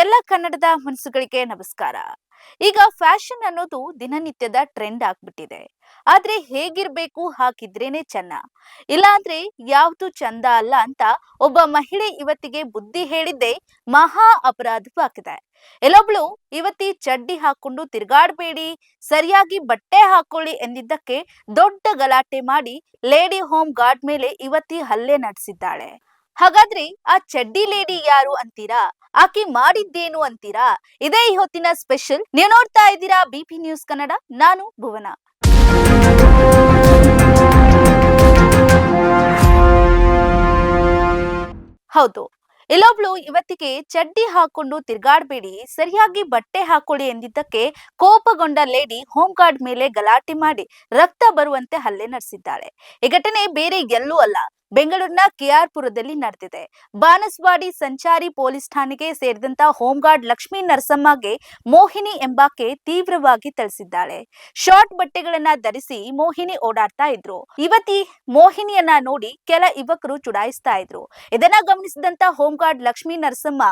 ಎಲ್ಲ ಕನ್ನಡದ ಮನಸ್ಸುಗಳಿಗೆ ನಮಸ್ಕಾರ. ಈಗ ಫ್ಯಾಷನ್ ಅನ್ನೋದು ದಿನನಿತ್ಯದ ಟ್ರೆಂಡ್ ಆಗ್ಬಿಟ್ಟಿದೆ. ಆದ್ರೆ ಹೇಗಿರ್ಬೇಕು ಹಾಕಿದ್ರೇನೆ ಚೆನ್ನ. ಇಲ್ಲಾಂದ್ರೆ ಯಾವ್ದು ಚಂದ ಅಲ್ಲ ಅಂತ ಒಬ್ಬ ಮಹಿಳೆ ಇವತ್ತಿಗೆ ಬುದ್ಧಿ ಹೇಳಿದ್ದೆ ಮಹಾ ಅಪರಾಧವಾಗಿದೆ ಎಲ್ಲೊಬ್ಳು ಇವತ್ತಿ ಚಡ್ಡಿ ಹಾಕೊಂಡು ತಿರ್ಗಾಡ್ಬೇಡಿ, ಸರಿಯಾಗಿ ಬಟ್ಟೆ ಹಾಕೊಳ್ಳಿ ಎಂದಿದ್ದಕ್ಕೆ ದೊಡ್ಡ ಗಲಾಟೆ ಮಾಡಿ ಲೇಡಿ ಹೋಮ್ ಗಾರ್ಡ್ ಮೇಲೆ ಇವತ್ತಿ ಹಲ್ಲೆ ನಡೆಸಿದ್ದಾಳೆ. ಹಾಗಾದ್ರೆ ಆ ಚಡ್ಡಿ ಲೇಡಿ ಯಾರು ಅಂತೀರಾ? ಆಕೆ ಮಾಡಿದ್ದೇನು ಅಂತೀರಾ? ಇದೇ ಈ ಹೊತ್ತಿನ ಸ್ಪೆಷಲ್ ನೀವು ನೋಡ್ತಾ ಇದ್ದೀರಾ ಬಿಪಿ ನ್ಯೂಸ್ ಕನ್ನಡ ನಾನು ಭುವನ. ಹೌದು. ಇಲ್ಲೊಬ್ಳು ಇವತ್ತಿಗೆ ಚಡ್ಡಿ ಹಾಕೊಂಡು ತಿರ್ಗಾಡ್ಬೇಡಿ, ಸರಿಯಾಗಿ ಬಟ್ಟೆ ಹಾಕೊಳ್ಳಿ ಎಂದಿದ್ದಕ್ಕೆ ಕೋಪಗೊಂಡ ಲೇಡಿ ಹೋಮ್ ಗಾರ್ಡ್ ಮೇಲೆ ಗಲಾಟೆ ಮಾಡಿ ರಕ್ತ ಬರುವಂತೆ ಹಲ್ಲೆ ನಡೆಸಿದ್ದಾಳೆ. ಈ ಘಟನೆ ಬೇರೆ ಎಲ್ಲೂ ಅಲ್ಲ, ಬೆಂಗಳೂರಿನ ಕೆಆರ್ಪುರದಲ್ಲಿ ನಡೆದಿದೆ. ಬಾನಸ್ವಾಡಿ ಸಂಚಾರಿ ಪೊಲೀಸ್ ಠಾಣೆಗೆ ಸೇರಿದಂತ ಹೋಮ್ ಗಾರ್ಡ್ ಲಕ್ಷ್ಮೀ ನರಸಮ್ಮಗೆ ಮೋಹಿನಿ ಎಂಬಾಕೆ ತೀವ್ರವಾಗಿ ಥಳಿಸಿದ್ದಾಳೆ. ಶಾರ್ಟ್ ಬಟ್ಟೆಗಳನ್ನ ಧರಿಸಿ ಮೋಹಿನಿ ಓಡಾಡ್ತಾ ಇದ್ರು. ಇವತ್ತಿ ಮೋಹಿನಿಯನ್ನ ನೋಡಿ ಕೆಲ ಯುವಕರು ಚುಡಾಯಿಸ್ತಾ ಇದ್ರು. ಇದನ್ನ ಗಮನಿಸಿದಂತ ಹೋಮ್ ಗಾರ್ಡ್ ಲಕ್ಷ್ಮೀ ನರಸಮ್ಮ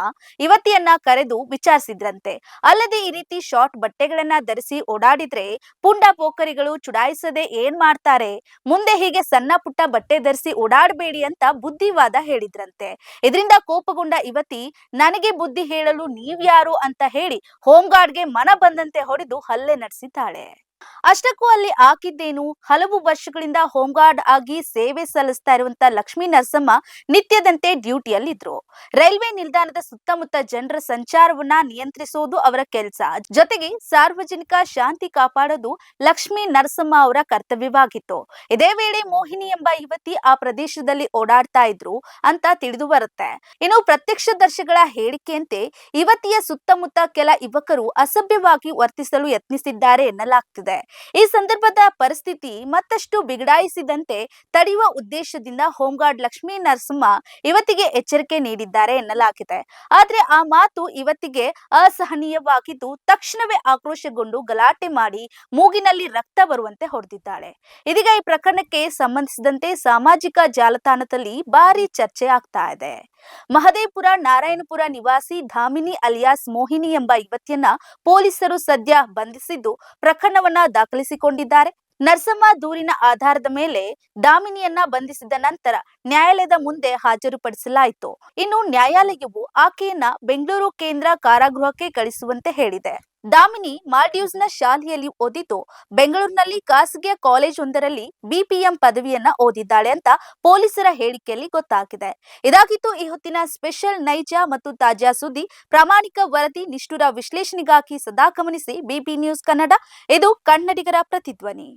ಯುವತಿಯನ್ನ ಕರೆದು ವಿಚಾರಿಸಿದ್ರಂತೆ. ಅಲ್ಲದೆ ಈ ರೀತಿ ಶಾರ್ಟ್ ಬಟ್ಟೆಗಳನ್ನ ಧರಿಸಿ ಓಡಾಡಿದ್ರೆ ಪುಂಡ ಪೋಖರಿಗಳು ಚುಡಾಯಿಸದೆ ಏನ್ ಮಾಡ್ತಾರೆ? ಮುಂದೆ ಹೀಗೆ ಸಣ್ಣ ಪುಟ್ಟ ಬಟ್ಟೆ ಧರಿಸಿ ಓಡಾಡಬೇಡಿ ಅಂತ ಬುದ್ಧಿವಾದ ಹೇಳಿದ್ರಂತೆ. ಇದರಿಂದ ಕೋಪಗೊಂಡ ಯುವತಿ, ನನಗೆ ಬುದ್ಧಿ ಹೇಳಲು ನೀವ್ಯಾರು? ಅಂತ ಹೇಳಿ ಹೋಮ್ ಗಾರ್ಡ್ಗೆ ಮನ ಬಂದಂತೆ ಹೊಡೆದು ಹಲ್ಲೆ ನಡೆಸಿದ್ದಾಳೆ. ಅಷ್ಟಕ್ಕೂ ಅಲ್ಲಿ ಹಾಕಿದ್ದೇನು? ಹಲವು ವರ್ಷಗಳಿಂದ ಹೋಮ್ಗಾರ್ಡ್ ಆಗಿ ಸೇವೆ ಸಲ್ಲಿಸ್ತಾ ಇರುವಂತ ಲಕ್ಷ್ಮೀ ನರಸಮ್ಮ ನಿತ್ಯದಂತೆ ಡ್ಯೂಟಿಯಲ್ಲಿದ್ರು. ರೈಲ್ವೆ ನಿಲ್ದಾಣದ ಸುತ್ತಮುತ್ತ ಜನರ ಸಂಚಾರವನ್ನ ನಿಯಂತ್ರಿಸುವುದು ಅವರ ಕೆಲಸ. ಜೊತೆಗೆ ಸಾರ್ವಜನಿಕ ಶಾಂತಿ ಕಾಪಾಡೋದು ಲಕ್ಷ್ಮೀ ನರಸಮ್ಮ ಅವರ ಕರ್ತವ್ಯವಾಗಿತ್ತು. ಇದೇ ವೇಳೆ ಮೋಹಿನಿ ಎಂಬ ಯುವತಿ ಆ ಪ್ರದೇಶದಲ್ಲಿ ಓಡಾಡ್ತಾ ಇದ್ರು ಅಂತ ತಿಳಿದು ಬರುತ್ತೆ. ಇನ್ನು ಪ್ರತ್ಯಕ್ಷದರ್ಶಿಗಳ ಹೇಳಿಕೆಯಂತೆ ಯುವತಿಯ ಸುತ್ತಮುತ್ತ ಕೆಲ ಯುವಕರು ಅಸಭ್ಯವಾಗಿ ವರ್ತಿಸಲು ಯತ್ನಿಸಿದ್ದಾರೆ ಎನ್ನಲಾಗ್ತಿದೆ. ಈ ಸಂದರ್ಭದ ಪರಿಸ್ಥಿತಿ ಮತ್ತಷ್ಟು ಬಿಗಡಾಯಿಸಿದಂತೆ ತಡೆಯುವ ಉದ್ದೇಶದಿಂದ ಹೋಮ್ಗಾರ್ಡ್ ಲಕ್ಷ್ಮೀ ನರಸಿಂಹ ಇವತ್ತಿಗೆ ಎಚ್ಚರಿಕೆ ನೀಡಿದ್ದಾರೆ ಎನ್ನಲಾಗಿದೆ. ಆದ್ರೆ ಆ ಮಾತು ಇವತ್ತಿಗೆ ಅಸಹನೀಯವಾಗಿದ್ದು ತಕ್ಷಣವೇ ಆಕ್ರೋಶಗೊಂಡು ಗಲಾಟೆ ಮಾಡಿ ಮೂಗಿನಲ್ಲಿ ರಕ್ತ ಬರುವಂತೆ ಹೊಡೆದಿದ್ದಾಳೆ. ಇದೀಗ ಈ ಪ್ರಕರಣಕ್ಕೆ ಸಂಬಂಧಿಸಿದಂತೆ ಸಾಮಾಜಿಕ ಜಾಲತಾಣದಲ್ಲಿ ಭಾರಿ ಚರ್ಚೆ ಆಗ್ತಾ ಇದೆ. ಮಹದೇಪುರ ನಾರಾಯಣಪುರ ನಿವಾಸಿ ಧಾಮಿನಿ ಅಲಿಯಾಸ್ ಮೋಹಿನಿ ಎಂಬ ಯುವತಿಯನ್ನ ಪೊಲೀಸರು ಸದ್ಯ ಬಂಧಿಸಿದ್ದು ಪ್ರಕರಣವನ್ನ ದಾಖಲಿಸಿಕೊಂಡಿದ್ದಾರೆ. ನರಸಮ್ಮ ದೂರಿನ ಆಧಾರದ ಮೇಲೆ ದಾಮಿನಿಯನ್ನ ಬಂಧಿಸಿದ ನಂತರ ನ್ಯಾಯಾಲಯದ ಮುಂದೆ ಹಾಜರುಪಡಿಸಲಾಯಿತು. ಇನ್ನು ನ್ಯಾಯಾಲಯವು ಆಕೆಯನ್ನ ಬೆಂಗಳೂರು ಕೇಂದ್ರ ಕಾರಾಗೃಹಕ್ಕೆ ಕಳಿಸುವಂತೆ ಹೇಳಿದೆ. ದಾಮಿನಿ ಮಾಲ್ಡೀವ್ಸ್ನ ಶಾಲೆಯಲ್ಲಿ ಓದಿದ್ದು ಬೆಂಗಳೂರಿನಲ್ಲಿ ಖಾಸಗಿಯ ಕಾಲೇಜ್ ಒಂದರಲ್ಲಿ ಬಿಪಿಎಂ ಪದವಿಯನ್ನ ಓದಿದ್ದಾಳೆ ಅಂತ ಪೊಲೀಸರ ಹೇಳಿಕೆಯಲ್ಲಿ ಗೊತ್ತಾಗಿದೆ. ಇದಾಗಿತ್ತು ಈ ಹೊತ್ತಿನ ಸ್ಪೆಷಲ್ ನೈಜ ಮತ್ತು ತಾಜಾ ಸುದ್ದಿ. ಪ್ರಾಮಾಣಿಕ ವರದಿ, ನಿಷ್ಠುರ ವಿಶ್ಲೇಷಣೆಗಾಗಿ ಸದಾ ಗಮನಿಸಿ ಬಿಪಿ ನ್ಯೂಸ್ ಕನ್ನಡ. ಇದು ಕನ್ನಡಿಗರ ಪ್ರತಿಧ್ವನಿ.